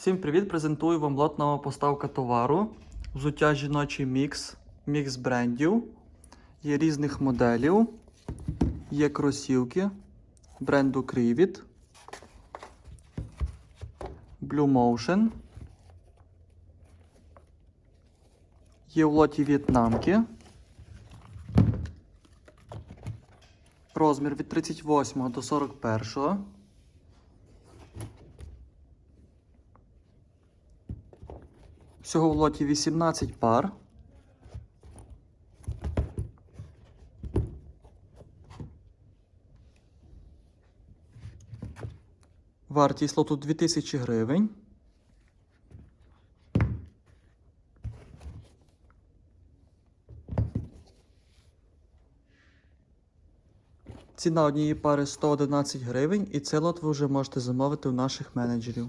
Всім привіт! Презентую вам лот нова поставка товару. Взуття жіночий мікс, мікс брендів. Є різних моделів. Є кросівки бренду Crivit. Blue Motion. Є в лоті в'єтнамки. Розмір від 38 до 41. Всього в лоті 18 пар. Вартість лоту 2000 гривень. Ціна однієї пари 111 гривень, і цей лот ви вже можете замовити у наших менеджерів.